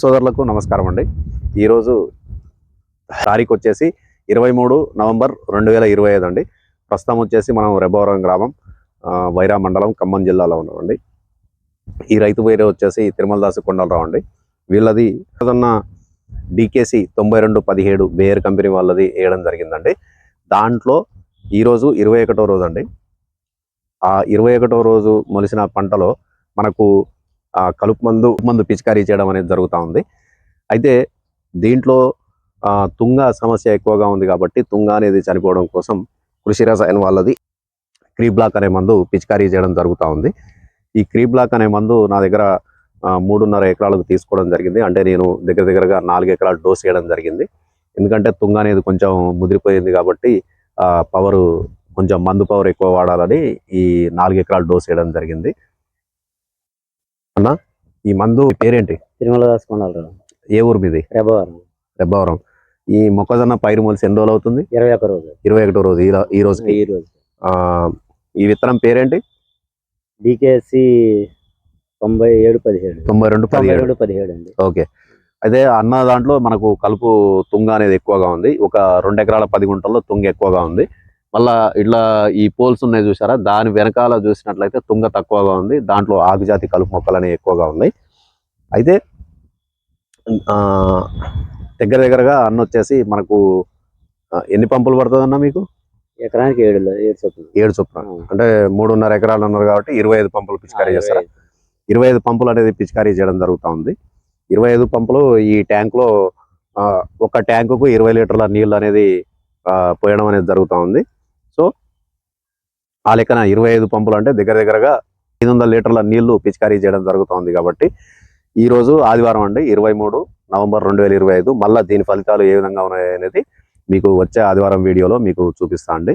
సోదరులకు నమస్కారం అండి. ఈరోజు తారీఖు వచ్చేసి ఇరవై మూడు నవంబర్ రెండు వేల ఇరవై ఐదు అండి. ప్రస్తుతం వచ్చేసి మనం రెబోరం గ్రామం వైరా మండలం ఖమ్మం జిల్లాలో ఉన్నామండి ఈ రైతు పేరు వచ్చేసి తిరుమలదాసు కొండలరావు అండి. వీళ్ళది ఏదన్నా డికేసి తొంభై రెండు పదిహేడు బేర్ కంపెనీ వాళ్ళది వేయడం జరిగిందండి. దాంట్లో ఈరోజు ఇరవై ఒకటో రోజు అండి. ఆ ఇరవై ఒకటో రోజు మొలిసిన పంటలో మనకు ఆ కలుపు మందు మందు పిచికారీ చేయడం అనేది జరుగుతూ ఉంది. అయితే దీంట్లో తుంగ సమస్య ఎక్కువగా ఉంది కాబట్టి తుంగ అనేది చనిపోవడం కోసం కృషి రసాయన వాళ్ళది క్రీ బ్లాక్ అనే మందు పిచికారీ చేయడం జరుగుతూ ఉంది. ఈ క్రీ బ్లాక్ అనే మందు నా దగ్గర మూడున్నర ఎకరాలకు తీసుకోవడం జరిగింది. అంటే నేను దగ్గర దగ్గరగా నాలుగు ఎకరాలు డోస్ చేయడం జరిగింది. ఎందుకంటే తుంగ అనేది కొంచెం ముదిరిపోయింది కాబట్టి పవర్ కొంచెం మందు పవర్ ఎక్కువ వాడాలని ఈ నాలుగు ఎకరాలు డోస్ చేయడం జరిగింది. అన్న ఈ మందు పేరేంటి? తిరుమల దాస్ కొండలరావు ఏ ఊరు మీది? రెబ్బవరం రెబ్బవరం ఈ మొక్కజొన్న పైరు మొలిసి ఎన్ని రోజులు అవుతుంది? ఇరవై ఒక్క రోజు. ఇరవై ఒకటో రోజు ఈ రో- ఈ రోజుకి? ఈ రోజు. ఆ, ఈ విత్తనం పేరేంటి? డికేసి తొంభై ఏడు పదిహేడు. తొంభై రెండు తొంభై పదిహేడు. పదిహేడు అండి. ఓకే. అయితే అన్న దాంట్లో మనకు కలుపు తుంగ అనేది ఎక్కువగా ఉంది. ఒక రెండు ఎకరాల పది గుంటల్లో తుంగ ఎక్కువగా ఉంది. మళ్ళా ఇట్లా ఈ పోల్స్ ఉన్నాయి చూసారా దాని వెనకాల చూసినట్లయితే తుంగ తక్కువగా ఉంది. దాంట్లో ఆకుజాతి కలుపు మొక్కలు అనేవి ఎక్కువగా ఉన్నాయి. అయితే దగ్గర దగ్గరగా అన్న వచ్చేసి మనకు ఎన్ని పంపులు పడుతుంది అన్న మీకు? ఎకరానికి ఏడు ఏడు చొప్పున. ఏడు చొప్పున. అంటే మూడున్నర ఎకరాలు ఉన్నారు కాబట్టి ఇరవై ఐదు పంపులు పిచికారీ చేస్తారా? ఇరవై ఐదు. పంపులు అనేది పిచికారీ చేయడం జరుగుతూ ఉంది. ఇరవై ఐదు పంపులు ఈ ట్యాంక్లో ఒక ట్యాంకుకు ఇరవై లీటర్ల నీళ్ళు అనేది పోయడం అనేది జరుగుతూ ఉంది. ఆ లెక్కన ఇరవై ఐదు పంపులు అంటే దగ్గర దగ్గరగా ఐదు వందల లీటర్ల నీళ్ళు పిచికారీ చేయడం జరుగుతోంది కాబట్టి ఈ రోజు ఆదివారం అండి ఇరవై మూడు నవంబర్ రెండు వేల ఇరవై ఐదు. మళ్ళీ దీని ఫలితాలు ఏ విధంగా ఉన్నాయి అనేది మీకు వచ్చే ఆదివారం వీడియోలో మీకు చూపిస్తా అండి.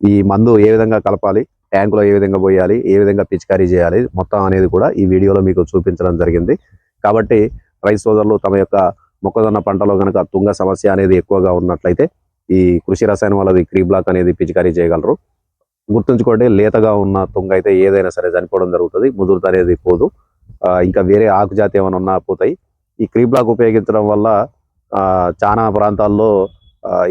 ఈ మందు ఏ విధంగా కలపాలి ట్యాంకులో ఏ విధంగా పోయాలి ఏ విధంగా పిచికారీ చేయాలి మొత్తం అనేది కూడా ఈ వీడియోలో మీకు చూపించడం జరిగింది. కాబట్టి రైతు సోదరులు తమ యొక్క మొక్కజొన్న పంటలో కనుక తుంగ సమస్య అనేది ఎక్కువగా ఉన్నట్లయితే ఈ కృషి రసాయనం వాళ్ళది క్రీ బ్లాక్ అనేది పిచికారీ చేయగలరు. గుర్తుంచుకోండి లేతగా ఉన్న తుంగ అయితే ఏదైనా సరే చనిపోవడం జరుగుతుంది ముదురుత అనేది పోదు. ఇంకా వేరే ఆకు జాతి ఏమైనా ఉన్నా పోతాయి. ఈ క్రీ బ్లాక్ ఉపయోగించడం వల్ల చాలా ప్రాంతాల్లో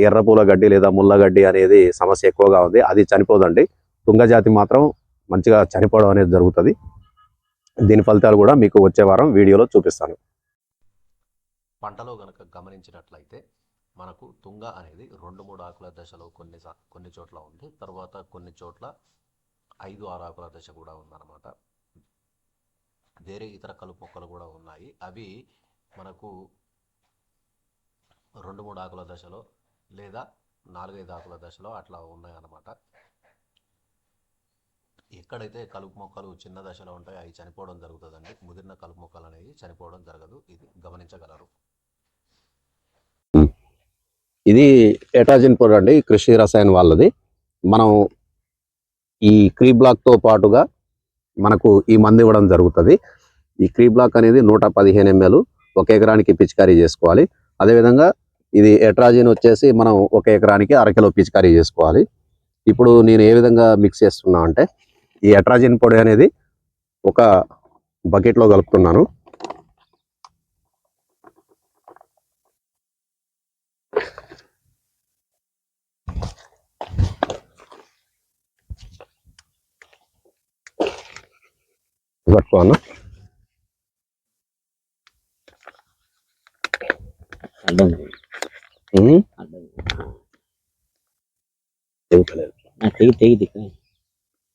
ఎర్రపూల గడ్డి లేదా ముల్లగడ్డి అనేది సమస్య ఎక్కువగా ఉంది. అది చనిపోదండి. తుంగ జాతి మాత్రం మంచిగా చనిపోవడం అనేది జరుగుతుంది. దీని ఫలితాలు కూడా మీకు వచ్చే వారం వీడియోలో చూపిస్తాను. పంటలో గనక గమనించినట్లయితే మనకు తుంగ అనేది రెండు మూడు ఆకుల దశలో కొన్ని కొన్ని చోట్ల ఉంది. తర్వాత కొన్ని చోట్ల ఐదు ఆరు ఆకుల దశ కూడా ఉందన్నమాట. వేరే ఇతర కలుపు మొక్కలు కూడా ఉన్నాయి. అవి మనకు రెండు మూడు ఆకుల దశలో లేదా నాలుగైదు ఆకుల దశలో అట్లా ఉన్నాయన్నమాట. ఎక్కడైతే కలుపు మొక్కలు చిన్న దశలో ఉంటాయో అవి చనిపోవడం జరుగుతుందండి. ముదిరిన కలుపు మొక్కలు అనేవి చనిపోవడం జరగదు. ఇది గమనించగలరు. ఇది ఎటాజిన్ పొడి అండి కృషి రసాయన వాళ్ళది. మనం ఈ క్రీ బ్లాక్తో పాటుగా మనకు ఈ మందు ఇవ్వడం జరుగుతుంది. ఈ క్రీ బ్లాక్ అనేది నూట పదిహేను ఎంఎల్ ఒక ఎకరానికి పిచికారీ చేసుకోవాలి. అదేవిధంగా ఇది ఎట్రాజిన్ వచ్చేసి మనం ఒక ఎకరానికి అరకిలో పిచికారీ చేసుకోవాలి. ఇప్పుడు నేను ఏ విధంగా మిక్స్ చేస్తున్నా అంటే ఈ ఎట్రాజిన్ పొడి అనేది ఒక బకెట్లో కలుపుతున్నాను. తెగుతలేదు. తెగి తెగి దిక్కు.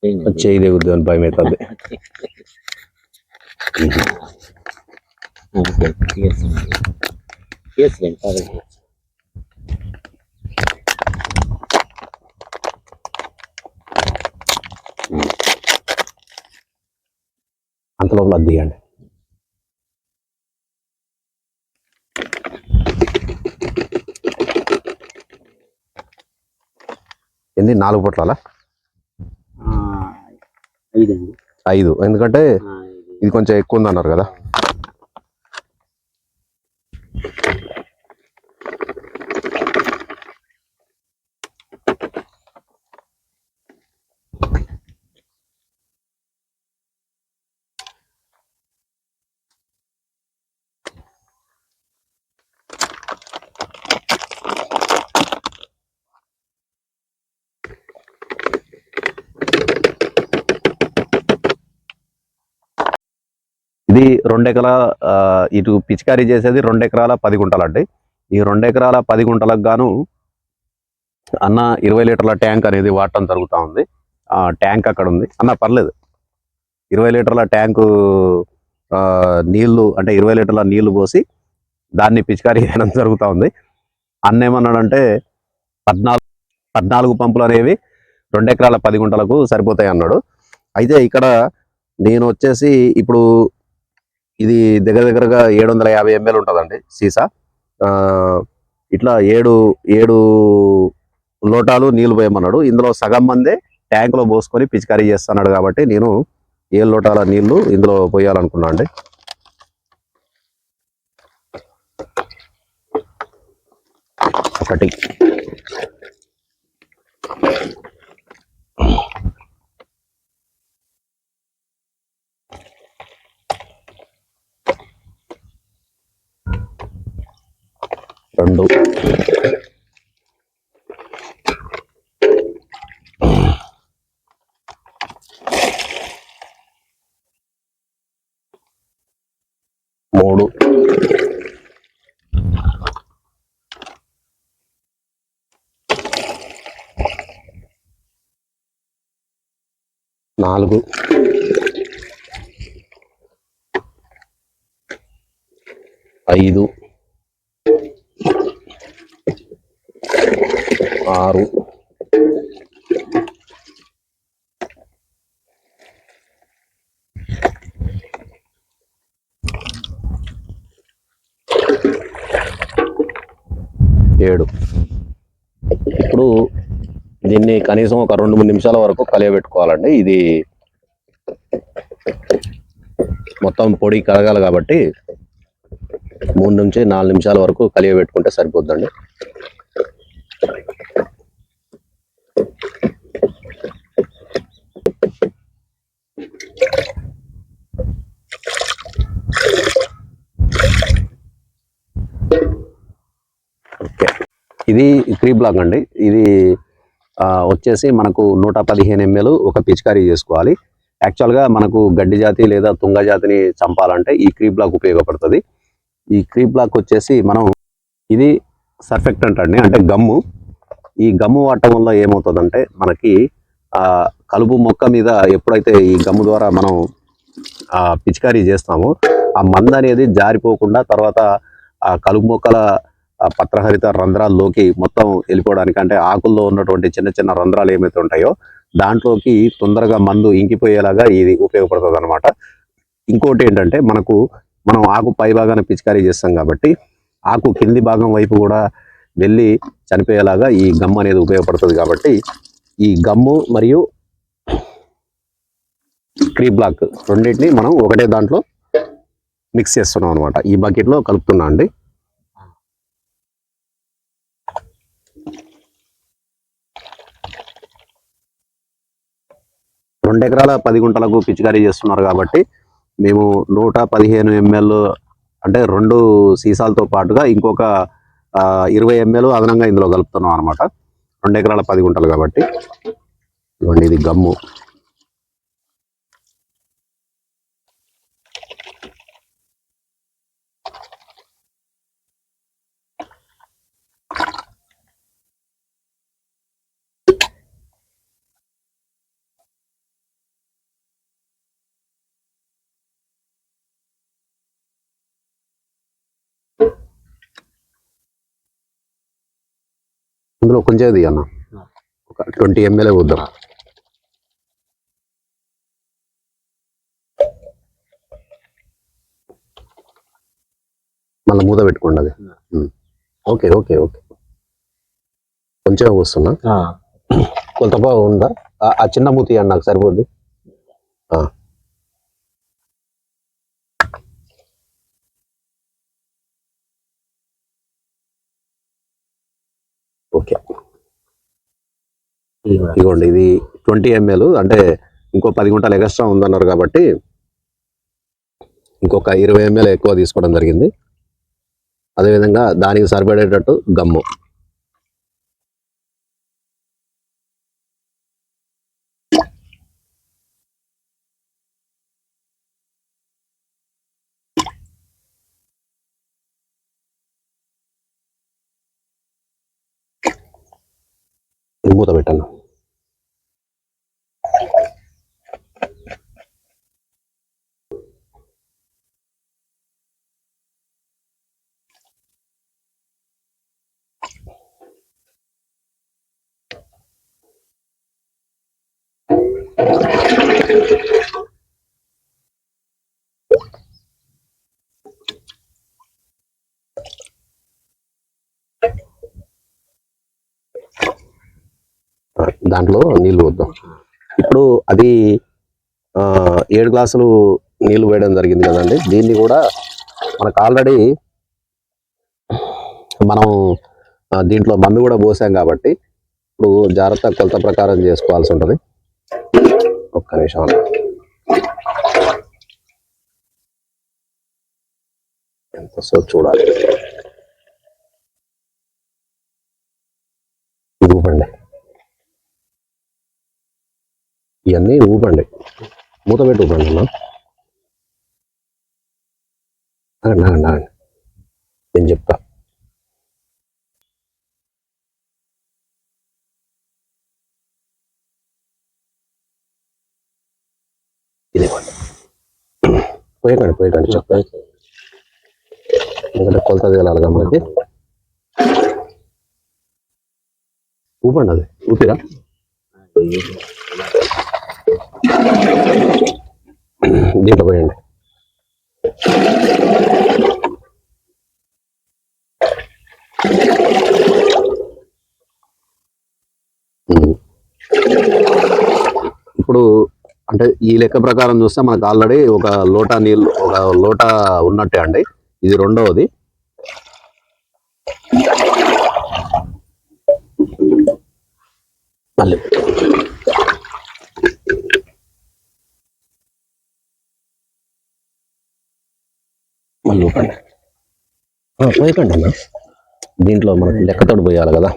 తెగి. చేయి దిగుద్దు అని భయం అవుతుంది. ఓకే, అంత లోపల అది తీయండి ఏంది నాలుగు పొట్లాలా? ఐదు. ఎందుకంటే. ఇది కొంచెం ఎక్కువ ఉంది అన్నారు కదా. ఇది రెండు ఎకరాల ఇటు పిచికారీ చేసేది రెండు ఎకరాల పది గుంటలండి. ఈ రెండు ఎకరాల పది గుంటలకు గాను అన్న ఇరవై లీటర్ల ట్యాంక్ అనేది వాడటం జరుగుతూ ఉంది. ఆ ట్యాంక్ అక్కడ ఉంది అన్న పర్లేదు. ఇరవై లీటర్ల ట్యాంకు ఆ, నీళ్ళు అంటే ఇరవై లీటర్ల నీళ్ళు పోసి దాన్ని పిచికారీ చేయడం జరుగుతూ ఉంది. అన్న ఏమన్నాడంటే పద్నాలుగు పద్నాలుగు పంపులు అనేవి రెండు ఎకరాల పది గుంటలకు సరిపోతాయి అన్నాడు. అయితే ఇక్కడ నేను వచ్చేసి ఇప్పుడు ఇది దగ్గర దగ్గరగా ఏడు వందల యాభై ఎంఎల్ ఉంటుందండి సీసా. ఆ, ఇట్లా ఏడు ఏడు లోటాలు నీళ్ళు పోయమన్నాడు. ఇందులో సగం మందే ట్యాంక్లో పోసుకొని పిచికారీ చేస్తున్నాడు కాబట్టి నేను ఏడు లోటాల నీళ్ళు ఇందులో పోయాలనుకున్నా అండి. ఒకటి. రెండు మూడు నాలుగు ఐదు ఆరు. ఏడు. ఇప్పుడు దీన్ని కనీసం ఒక రెండు మూడు నిమిషాల వరకు కలియబెట్టుకోవాలండి. ఇది మొత్తం పొడి కడగాలి కాబట్టి మూడు నుంచి నాలుగు నిమిషాల వరకు కలియబెట్టుకుంటే సరిపోద్దండి. ఇది క్రీ బ్లాక్ అండి. ఇది ఆ, వచ్చేసి మనకు నూట పదిహేను ఎంఎల్ ఒక పిచికారీ చేసుకోవాలి. యాక్చువల్గా మనకు గడ్డి జాతి లేదా తుంగ జాతిని చంపాలంటే ఈ క్రీ బ్లాక్ ఉపయోగపడుతుంది. ఈ క్రీ బ్లాక్ వచ్చేసి మనం ఇది సర్ఫెక్టెంట్ అండి అంటే గమ్ము. ఈ గమ్ము వాడటం వల్ల ఏమవుతుందంటే మనకి ఆ కలుపు మొక్క మీద ఎప్పుడైతే ఈ గమ్ము ద్వారా మనం పిచికారీ చేస్తామో ఆ మంద అనేది జారిపోకుండా తర్వాత ఆ కలుపు మొక్కల పత్రహరిత రంధ్రాల్లోకి మొత్తం వెళ్ళిపోవడానికి అంటే ఆకుల్లో ఉన్నటువంటి చిన్న చిన్న రంధ్రాలు ఏమైతే ఉంటాయో దాంట్లోకి తొందరగా మందు ఇంకిపోయేలాగా ఇది ఉపయోగపడుతుంది అనమాట ఇంకోటి ఏంటంటే మనకు మనం ఆకు పై భాగాన పిచికారీ చేస్తాం కాబట్టి ఆకు కింది భాగం వైపు కూడా వెళ్ళి చనిపోయేలాగా ఈ గమ్ అనేది ఉపయోగపడుతుంది కాబట్టి ఈ గమ్ము మరియు క్రీ బ్లాక్ రెండింటిని మనం ఒకటే దాంట్లో మిక్స్ చేస్తున్నాం అనమాట ఈ బకెట్లో కలుపుతున్నా అండి. రెండు ఎకరాల పది గుంటలకు పిచికారీ చేస్తున్నారు కాబట్టి మేము నూట పదిహేను ఎంఎల్ అంటే రెండు సీసాలతో పాటుగా ఇంకొక ఇరవై ఎంఎల్ అదనంగా ఇందులో కలుపుతున్నాం అనమాట రెండు ఎకరాల పది గుంటలు కాబట్టి. ఇవ్వండి ఇది గమ్ము. ఇందులో కొంచెం ఇది అన్న. ఒక ట్వంటీ ఎంఎల్ వద్దాం మళ్ళీ మూత పెట్టుకోండి అది. Okay okay okay. కొంచెం వస్తున్నా కొంత బాగా ఉందా? ఆ- చిన్న మూతి అండి నాకు సరిపోద్ది. ఓకే. ఇదిగోండి. ఇది ట్వంటీ ఎంఎల్ అంటే ఇంకో పది గుంటలు ఎగస్ట్రా ఉందన్నారు కాబట్టి ఇంకొక ఇరవై ఎంఎల్ ఎక్కువ తీసుకోవడం జరిగింది. అదేవిధంగా దానికి సరిపడేటట్టు గమ్ము. మూత పెట్టాను దాంట్లో నీళ్ళు పోద్దాం. ఇప్పుడు అది ఆ, ఏడు గ్లాసులు నీళ్ళు వేయడం జరిగింది కదండి. దీన్ని కూడా మనకు ఆల్రెడీ మనం దీంట్లో మమ్మీ కూడా పోసాం కాబట్టి ఇప్పుడు జాగ్రత్త కొలత ప్రకారం చేసుకోవాల్సి ఉంటుంది. ఒక్క నిమిషం ఎంత సో చూడాలి ఇది ఊపండి ఇవన్నీ ఊపండి. మూత పెట్టి ఊపండి అన్న నేను చెప్తా. ఇది పోయకండి పోయకండి చెప్తా. ఎందుకంటే కొలత తేలాలి మనకి ఊపండి అది. ఊపిరా? దీంట్లో పోయండి ఇప్పుడు అంటే ఈ లెక్క ప్రకారం చూస్తే మనకు ఆల్రెడీ ఒక లోటా నీళ్ళు ఒక లోటా ఉన్నట్టే అండి. ఇది రెండవది. మళ్ళీ ఊపండి ఆ, అన్న దీంట్లో మనకు లెక్కతోడు పోయాలి కదా.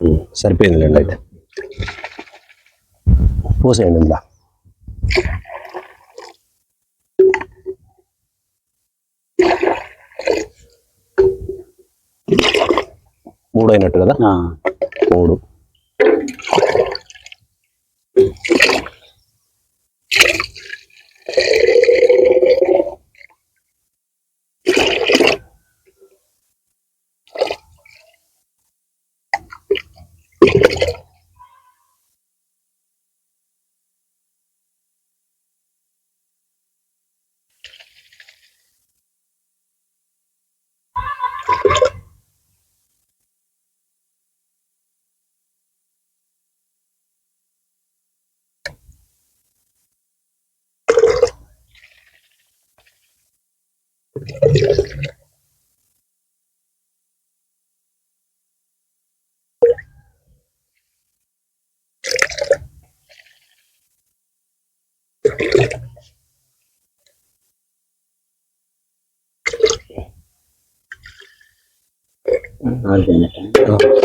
సరిపోయిందండి సరిపోయిందిలేండి అయితే. పోసేయండి ఇందా. మూడు అయినట్టు కదా మూడు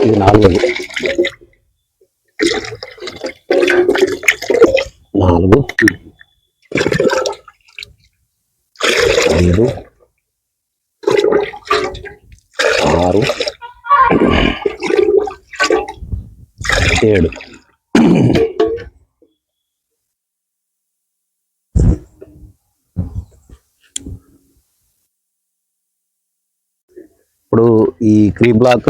ఇది నాలుగు నాలుగు ఐదు ఏడు. ఇప్పుడు ఈ క్రీ బ్లాక్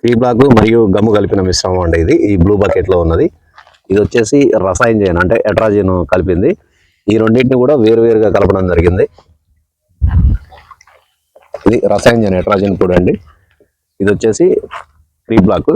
క్రీ బ్లాక్ మరియు గమ్ము కలిపిన మిశ్రమం అండి ఇది. ఈ బ్లూ బకెట్లో ఉన్నది. ఇది వచ్చేసి రసాయన చేయను అంటే ఎట్రాజిన్ కలిపింది. ఈ రెండింటిని కూడా వేరువేరుగా కలపడం జరిగింది. ఇది రసాయన చేయను ఎట్రాజిన్ కూడా అండి. ఇది వచ్చేసి త్రీ బ్లాక్.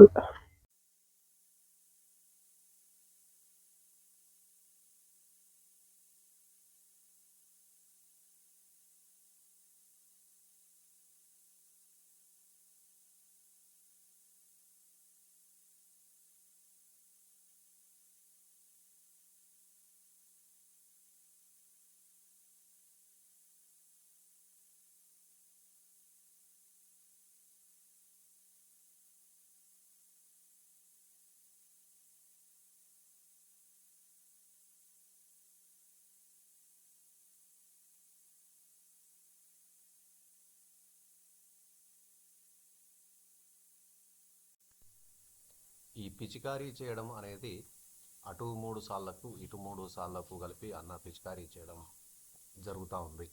పిచికారీ చేయడం అనేది అటు మూడు సార్లకు ఇటు మూడు సార్లకు కలిపి అన్న పిచికారీ చేయడం జరుగుతూ ఉంది.